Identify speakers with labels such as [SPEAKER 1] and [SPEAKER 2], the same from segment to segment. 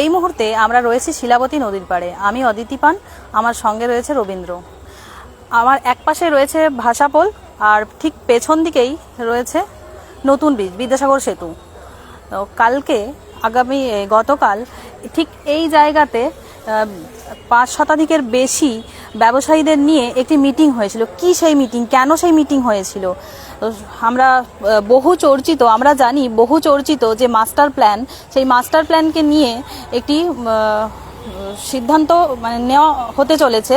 [SPEAKER 1] এই মুহূর্তে আমরা রয়েছি শিলাবতী নদীর পাড়ে। আমি অদিতি পান, আমার সঙ্গে রয়েছে রবীন্দ্র। আমার এক পাশে রয়েছে ভাষাপোল, আর ঠিক পেছন দিকেই রয়েছে নতুন ব্রিজ বিদ্যাসাগর সেতু। কালকে আগামী গতকাল ঠিক এই জায়গাতে পাঁচ শতাধিকের বেশি ব্যবসায়ীদের নিয়ে একটি মিটিং হয়েছিল। কি সেই মিটিং? কেন সেই মিটিং হয়েছিল? আমরা বহু চর্চিত, আমরা জানি বহু চর্চিত যে মাস্টার প্ল্যান, সেই মাস্টার প্ল্যানকে নিয়ে একটি সিদ্ধান্ত মানে নেওয়া হতে চলেছে।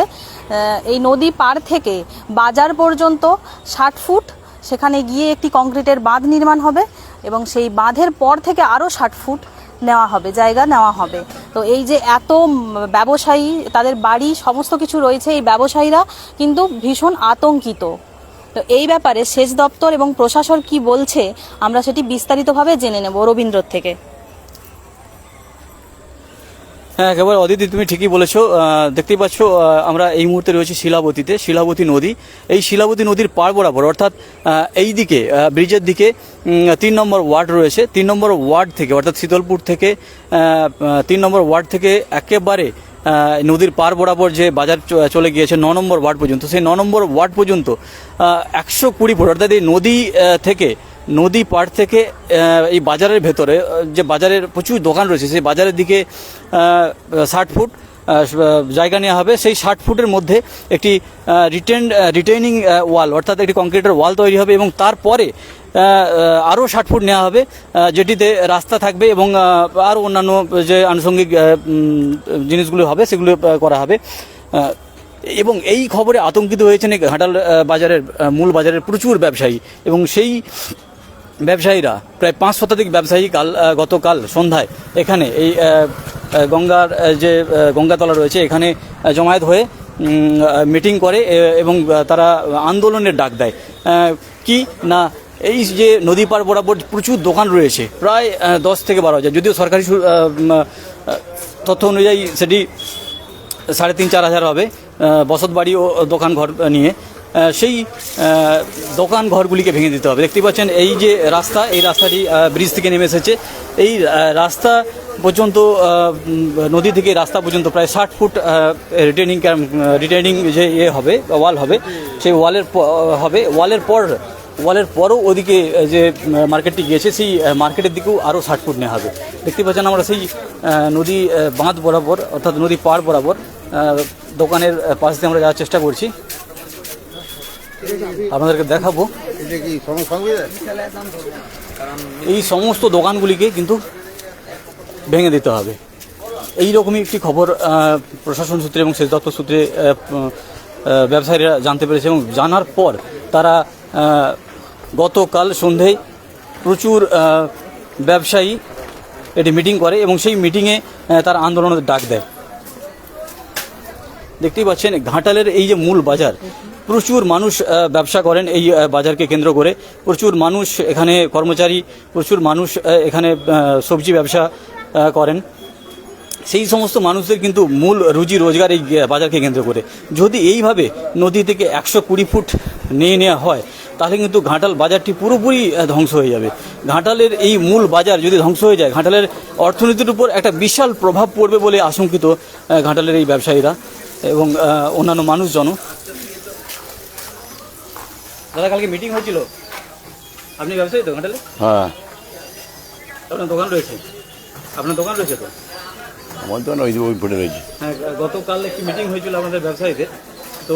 [SPEAKER 1] এই নদী পার থেকে বাজার পর্যন্ত ষাট ফুট, সেখানে গিয়ে একটি কংক্রিটের বাঁধ নির্মাণ হবে এবং সেই বাঁধের পর থেকে আরও ষাট ফুট নেওয়া হবে, জায়গা নেওয়া হবে। তো এই যে এত ব্যবসায়ী, তাদের বাড়ি সমস্ত কিছু রয়েছে এই ব্যবসায়ীরা কিন্তু ভীষণ আতঙ্কিত। তো এই ব্যাপারে সেচ দপ্তর এবং প্রশাসন কি বলছে, আমরা সেটি বিস্তারিতভাবে জেনে নেব রবীন্দ্র থেকে।
[SPEAKER 2] হ্যাঁ একেবারে অদিতি, তুমি ঠিকই বলেছ। দেখতেই পাচ্ছ আমরা এই মুহূর্তে রয়েছি শিলাবতীতে, শিলাবতী নদী। এই শিলাবতী নদীর পার বরাবর, অর্থাৎ এই দিকে ব্রিজের দিকে তিন নম্বর ওয়ার্ড রয়েছে। তিন নম্বর ওয়ার্ড থেকে, অর্থাৎ শীতলপুর থেকে তিন নম্বর ওয়ার্ড থেকে একেবারে নদীর পার বরাবর যে বাজার চলে গিয়েছে ন নম্বর ওয়ার্ড পর্যন্ত। সেই ন নম্বর ওয়ার্ড পর্যন্ত একশো কুড়ি ফুট, অর্থাৎ এই নদী থেকে নদী পাড় থেকে এই বাজারের ভেতরে যে বাজারের প্রচুর দোকান রয়েছে, সেই বাজারের দিকে ষাট ফুট জায়গা নেওয়া হবে। সেই ষাট ফুটের মধ্যে একটি রিটেন রিটেইনিং ওয়াল অর্থাৎ একটি কংক্রিটের ওয়াল তৈরি হবে এবং তারপরে আরও ষাট ফুট নেওয়া হবে যেটিতে রাস্তা থাকবে এবং আরও অন্যান্য যে আনুষঙ্গিক জিনিসগুলো হবে, সেগুলো করা হবে। এবং এই খবরে আতঙ্কিত হয়েছেন ঘাটাল বাজারের মূল বাজারের প্রচুর ব্যবসায়ী এবং সেই ব্যবসায়ীরা, প্রায় পাঁচ শতাধিক ব্যবসায়ী কাল গতকাল সন্ধ্যায় এখানে এই গঙ্গার যে গঙ্গাতলা রয়েছে, এখানে জমায়েত হয়ে মিটিং করে এবং তারা আন্দোলনের ডাক দেয়। কি না, এই যে নদী পার বরাবর প্রচুর দোকান রয়েছে, প্রায় দশ থেকে বারো হাজার, যদিও সরকারি তথ্য অনুযায়ী সেটি সাড়ে তিন, চার হাজার হবে বসত বাড়ি ও দোকান ঘর নিয়ে। সেই দোকান ঘরগুলিকে ভেঙে দিতে হবে। দেখতে পাচ্ছেন এই যে রাস্তা, এই রাস্তাটি ব্রিজ থেকে নেমে এসেছে। এই রাস্তা পর্যন্ত নদী থেকে রাস্তা পর্যন্ত প্রায় ষাট ফুট রিটেনিং রিটেনিং যে ইয়ে হবে, ওয়াল হবে, সেই ওয়ালের হবে। ওয়ালের পর, ওয়ালের পরও ওদিকে যে মার্কেটটি গিয়েছে, সেই মার্কেটের দিকেও আরও ষাট ফুট নেওয়া হবে। দেখতে পাচ্ছেন আমরা সেই নদী বাঁধ বরাবর, অর্থাৎ নদী পাড় বরাবর দোকানের পাশ দিয়ে আমরা যাওয়ার চেষ্টা করছি। আপনাদেরকে দেখাবো। এই সমস্ত দোকানগুলিকে কিন্তু ভেঙে দিতে হবে। এই রকমই একটি খবর প্রশাসন সূত্রে এবং সেচ দপ্তর সূত্রে ব্যবসায়ীরা জানতে পেরেছে এবং জানার পর তারা গতকাল সন্ধেয় প্রচুর ব্যবসায়ী এটি মিটিং করে এবং সেই মিটিংয়ে তারা আন্দোলনের ডাক দেয়। দেখতেই পাচ্ছেন, ঘাটালের এই যে মূল বাজার প্রচুর মানুষ ব্যবসা করেন এই বাজারকে কেন্দ্র করে। প্রচুর মানুষ এখানে কর্মচারী, প্রচুর মানুষ এখানে সবজি ব্যবসা করেন। সেই সমস্ত মানুষদের কিন্তু মূল রুজি রোজগার এই বাজারকে কেন্দ্র করে। যদি এইভাবে নদী থেকে একশো কুড়ি ফুট নিয়ে নেওয়া হয়, তাহলে কিন্তু ঘাটাল বাজারটি পুরোপুরি ধ্বংস হয়ে যাবে। ঘাটালের এই মূল বাজার যদি ধ্বংস হয়ে যায়, ঘাটালের অর্থনীতির উপর একটা বিশাল প্রভাব পড়বে বলে আশঙ্কিত ঘাটালের এই ব্যবসায়ীরা এবং অন্যান্য মানুষজনও। দাদা কালকে মিটিং হয়েছিল। আপনি ব্যবসায়ী তো ঘাটালে?
[SPEAKER 3] হ্যাঁ।
[SPEAKER 2] আপনার দোকান রয়েছে? আপনার দোকান রয়েছে তো?
[SPEAKER 3] আমার তো ওই ওই পড়ে রয়েছে।
[SPEAKER 2] হ্যাঁ গতকাল একটি মিটিং হয়েছিল আমাদের ব্যবসায়ীদের। তো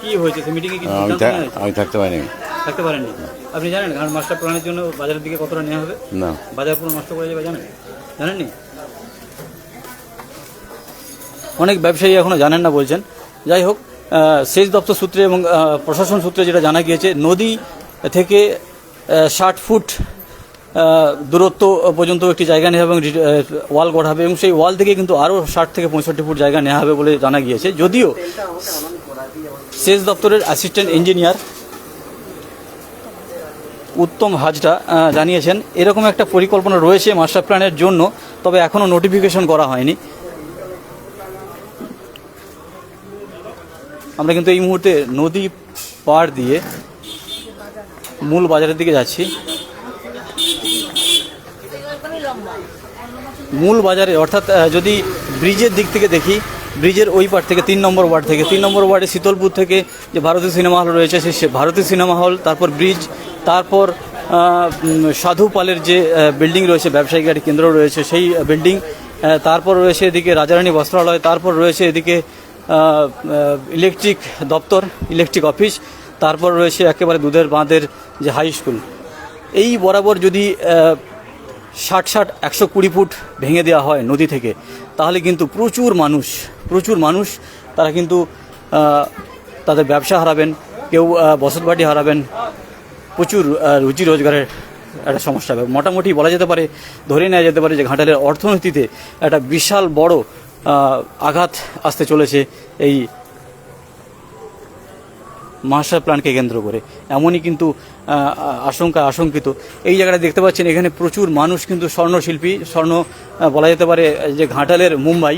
[SPEAKER 2] কি হয়েছে? সেই মিটিংয়ে কি
[SPEAKER 3] আমি? আমি থাকতে পারিনি।
[SPEAKER 2] থাকতে পারেননি? আপনি জানেন কারণ মাস্টার প্ল্যানের জন্য বাজারের দিকে কতটা নেওয়া হবে?
[SPEAKER 3] না।
[SPEAKER 2] বাজার পুরো নষ্ট করে যাবে জানেন? জানেননি? অনেক ব্যবসায়ী এখনও জানেন না বলছেন। যাই হোক সেচ দপ্তর সূত্রে এবং প্রশাসন সূত্রে যেটা জানা গিয়েছে, নদী থেকে ষাট ফুট দূরত্ব পর্যন্ত একটি জায়গা নেওয়া হবে এবং ওয়াল গড়া হবে এবং সেই ওয়াল থেকে কিন্তু আরও ষাট থেকে পঁয়ষট্টি ফুট জায়গা নেওয়া হবে বলে জানা গিয়েছে। যদিও সেচ দপ্তরের অ্যাসিস্ট্যান্ট ইঞ্জিনিয়ার উত্তম হাজরা জানিয়েছেন, এরকম একটা পরিকল্পনা রয়েছে মাস্টার প্ল্যানের জন্য, তবে এখনও নোটিফিকেশন করা হয়নি। আমরা কিন্তু এই মুহূর্তে নদী পাড় দিয়ে মূল বাজারের দিকে যাচ্ছি। মূল বাজারে, অর্থাৎ যদি ব্রিজের দিক থেকে দেখি, ব্রিজের ওই পার থেকে, তিন নম্বর ওয়ার্ড থেকে, তিন নম্বর ওয়ার্ডে শীতলপুর থেকে যে ভারতীয় সিনেমা হল রয়েছে, সে ভারতীয় সিনেমা হল, তারপর ব্রিজ, তারপর সাধু পালের যে বিল্ডিং রয়েছে, ব্যবসায়িক কেন্দ্র রয়েছে, সেই বিল্ডিং তারপর রয়েছে এদিকে রাজারানী বস্ত্রালয়, তারপর রয়েছে এদিকে ইলেকট্রিক দপ্তর ইলেকট্রিক অফিস তারপর রয়েছে একেবারে দুধের বাঁধের যে হাই স্কুল এই বরাবর যদি ষাট ষাট একশো কুড়ি ফুট ভেঙে দেওয়া হয় নদী থেকে তাহলে কিন্তু প্রচুর মানুষ প্রচুর মানুষ তারা কিন্তু তাদের ব্যবসা হারাবেন কেউ আহ, বসতবাড়ি হারাবেন প্রচুর রুজি রোজগারের একটা সমস্যা হবে। মোটামুটি বলা যেতে পারে ধরে নেওয়া যেতে পারে যে ঘাটালের অর্থনীতিতে একটা বিশাল বড় আঘাত আসতে চলেছে এই মাস্টার প্ল্যানকে কেন্দ্র করে। এমনই কিন্তু আশঙ্কা আশঙ্কিত। এই জায়গাটা দেখতে পাচ্ছেন, এখানে প্রচুর মানুষ কিন্তু স্বর্ণশিল্পী, স্বর্ণ বলা যেতে পারে যে ঘাটালের মুম্বাই,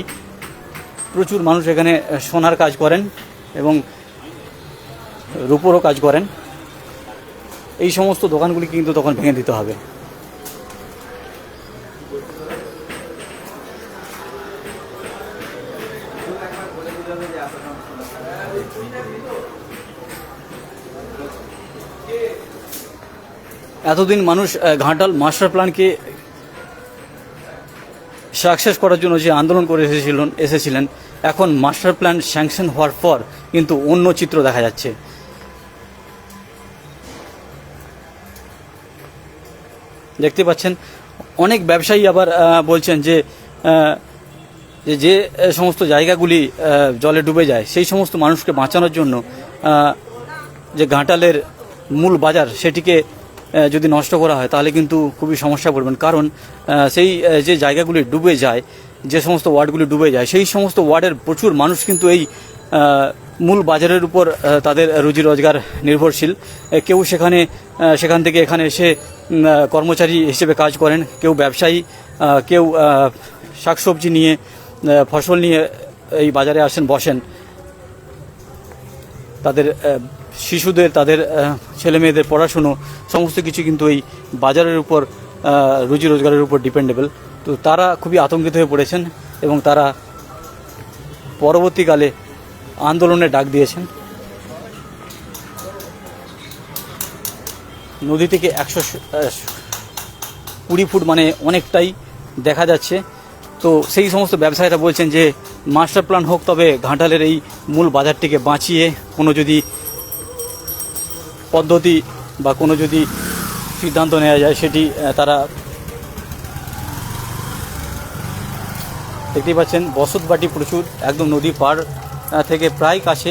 [SPEAKER 2] প্রচুর মানুষ এখানে সোনার কাজ করেন এবং রূপোরও কাজ করেন। এই সমস্ত দোকানগুলি কিন্তু তখন ভেঙে দিতে হবে। এতদিন মানুষ ঘাটাল মাস্টার প্ল্যানকে সাকসেস করার জন্য যে আন্দোলন করে এসেছিলেন এসেছিলেন, এখন মাস্টার প্ল্যান স্যাংশন হওয়ার পর কিন্তু অন্য চিত্র দেখা যাচ্ছে। দেখতে পাচ্ছেন, অনেক ব্যবসায়ী আবার বলছেন যে যে যে সমস্ত জায়গাগুলি জলে ডুবে যায়, সেই সমস্ত মানুষকে বাঁচানোর জন্য যে ঘাটালের মূল বাজার সেটিকে যদি নষ্ট করা হয়, তাহলে কিন্তু খুবই সমস্যা পড়বেন। কারণ সেই যে জায়গাগুলি ডুবে যায়, যে সমস্ত ওয়ার্ডগুলি ডুবে যায়, সেই সমস্ত ওয়ার্ডের প্রচুর মানুষ কিন্তু এই মূল বাজারের উপর তাদের রুজি রোজগার নির্ভরশীল। কেউ সেখানে সেখান থেকে এখানে এসে কর্মচারী হিসেবে কাজ করেন, কেউ ব্যবসায়ী কেউ শাকসবজি নিয়ে ফসল নিয়ে এই বাজারে আসেন, বসেন। তাদের শিশুদের, তাদের ছেলে মেয়েদের পড়াশুনো, সমস্ত কিছু কিন্তু এই বাজারের উপর রুজি রোজগারের উপর ডিপেন্ডেবল তো তারা খুবই আতঙ্কিত হয়ে পড়েছেন এবং তারা পরবর্তীকালে আন্দোলনের ডাক দিয়েছেন। নদী থেকে একশো কুড়ি ফুট মানে অনেকটাই দেখা যাচ্ছে। তো সেই সমস্ত ব্যবসায়ীরা বলছেন যে মাস্টার প্ল্যান হোক, তবে ঘাটালের এই মূল বাজারটিকে বাঁচিয়ে কোনো যদি পদ্ধতি বা কোনো যদি সিদ্ধান্ত নেওয়া যায়, সেটি তারা দেখতেই পাচ্ছেন, বসতবাটি প্রচুর, একদম নদী পার থেকে প্রায় কাছে।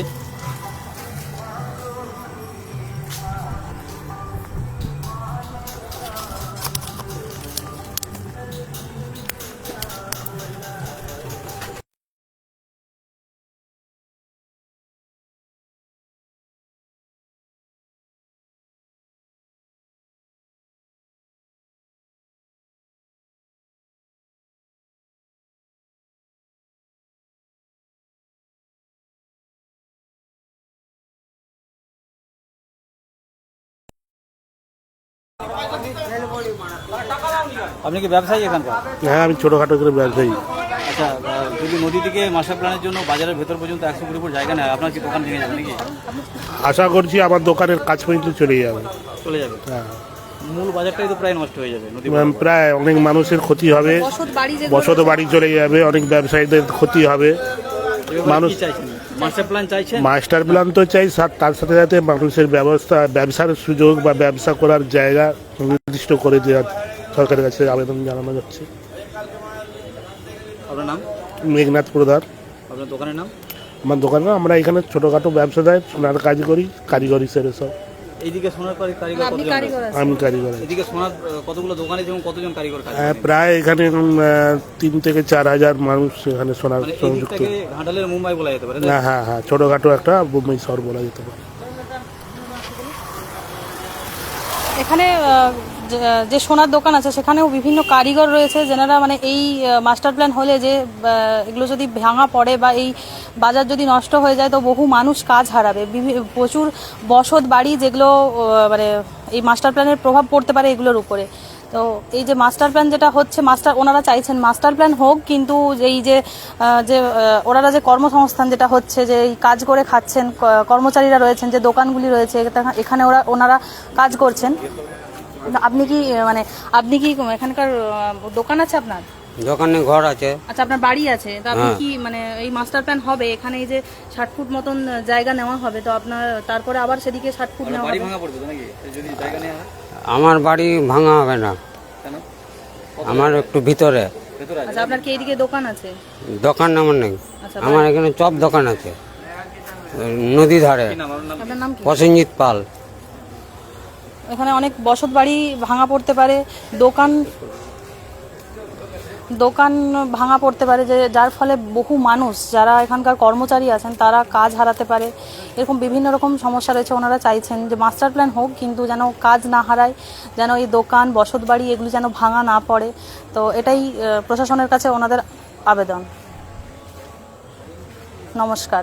[SPEAKER 2] আপনি কি ব্যবসায়ী এখানকার?
[SPEAKER 4] হ্যাঁ আমি ছোটোখাটো করে ব্যবসায়ী।
[SPEAKER 2] আচ্ছা যদি নদী থেকে মাস্টার প্ল্যানের জন্য বাজারের ভেতর পর্যন্ত একশো কুড়ি ফুট জায়গা নেয় আপনার কি দোকান ভেঙে যাবে নাকি?
[SPEAKER 4] আশা করছি আমার দোকানের কাজ পর্যন্ত চলে যাবে।
[SPEAKER 2] চলে যাবে?
[SPEAKER 4] হ্যাঁ।
[SPEAKER 2] মূল বাজারটাই তো প্রায় নষ্ট হয়ে যাবে
[SPEAKER 4] প্রায় অনেক মানুষের ক্ষতি হবে।
[SPEAKER 1] বসত বাড়ি যে
[SPEAKER 4] বসত বাড়ি চলে যাবে অনেক ব্যবসায়ীদের ক্ষতি হবে।
[SPEAKER 2] মানুষ
[SPEAKER 4] মানুষ-
[SPEAKER 2] চাইছেন? মাস্টার প্ল্যান
[SPEAKER 4] তো চাই তার সাথে সাথে মানুষের ব্যবস্থা ব্যবসার সুযোগ বা ব্যবসা করার জায়গা নির্দিষ্ট করে দেওয়ার সরকারের কাছে আবেদন জানানো যাচ্ছে।
[SPEAKER 2] আপনার নাম?
[SPEAKER 4] মেঘনাথ প্রধান।
[SPEAKER 2] আপনার দোকানের নাম?
[SPEAKER 4] আমার দোকানে আমরা এখানে ছোটোখাটো ব্যবসা দেয় সোনার কাজ করি কারিগরি সেরে সব।
[SPEAKER 2] এইদিকে সোনার কারিগর
[SPEAKER 1] কারিগর
[SPEAKER 4] আমি কারিগর আছি।
[SPEAKER 2] এদিকে সোনার আহ, কতগুলো দোকানে যেমন কতজন কারিগর কাজ
[SPEAKER 4] হ্যাঁ,
[SPEAKER 2] করেন?
[SPEAKER 4] প্রায় এখানে উম, আহ, তিন থেকে চার হাজার মানুষ এখানে সোনার
[SPEAKER 2] মানে ঘাটালের মুম্বাই বলা যেতে পারে তাই?
[SPEAKER 4] হ্যাঁ হ্যাঁ হ্যাঁ ছোটোখাটো একটা বোম্বাই শহর বলা যেতে পারে
[SPEAKER 1] এখানে আহ, যে- সোনার দোকান আছে, সেখানেও বিভিন্ন কারিগর রয়েছে যেনারা মানে এই মাস্টার প্ল্যান হলে যে এগুলো যদি ভাঙা পড়ে বা এই বাজার যদি নষ্ট হয়ে যায়, তো বহু মানুষ কাজ হারাবে। প্রচুর বসত বাড়ি যেগুলো মানে এই মাস্টার প্ল্যানের প্রভাব পড়তে পারে এগুলোর উপরে। তো এই যে মাস্টার প্ল্যান যেটা হচ্ছে মাস্টার ওনারা চাইছেন মাস্টার প্ল্যান হোক, কিন্তু এই যে যে ওনারা যে কর্মসংস্থান যেটা হচ্ছে, যে এই কাজ করে খাচ্ছেন কর্মচারীরা রয়েছেন, যে দোকানগুলি রয়েছে, এখানে ওরা, ওনারা কাজ করছেন। আপনি কি মানে আপনি কি এখানকার দোকান আছে আপনার?
[SPEAKER 5] দোকানে ঘর আছে।
[SPEAKER 1] আচ্ছা আপনার বাড়ি আছে। তো আপনি
[SPEAKER 5] হ্যাঁ।
[SPEAKER 1] কি মানে এই মাস্টার প্ল্যান হবে? এখানে এই যে ষাট ফুট মতন জায়গা নেওয়া হবে তো আপনার তারপরে আবার সেদিকে ষাট ফুট নেওয়া হবে?
[SPEAKER 2] ভাঙা পড়বে তো নাকি? যদি জায়গা নেওয়া
[SPEAKER 5] আমার বাড়ি ভাঙা হবে না। আমার একটু ভিতরে।
[SPEAKER 1] আচ্ছা আপনার কি এইদিকে দোকান আছে?
[SPEAKER 5] দোকান আমার নেই।
[SPEAKER 1] আচ্ছা
[SPEAKER 5] আমার এখানে চপ দোকান আছে। নদী ধারে।
[SPEAKER 2] কি? আপনার নাম
[SPEAKER 1] কি?
[SPEAKER 5] প্রসেনজিৎ পাল।
[SPEAKER 1] এখানে অনেক বসত বাড়ি ভাঙা পড়তে পারে, দোকান দোকান ভাঙা পড়তে পারে যে যার ফলে বহু মানুষ যারা এখানকার কর্মচারী আছেন তারা কাজ হারাতে পারে। এরকম বিভিন্ন রকম সমস্যা রয়েছে, ওনারা চাইছেন যে মাস্টার প্ল্যান হোক, কিন্তু যেন কাজ না হারায়, যেন এই দোকান, বসত বাড়ি এগুলি যেন ভাঙা না পড়ে। তো এটাই প্রশাসনের কাছে ওনাদের আবেদন। নমস্কার।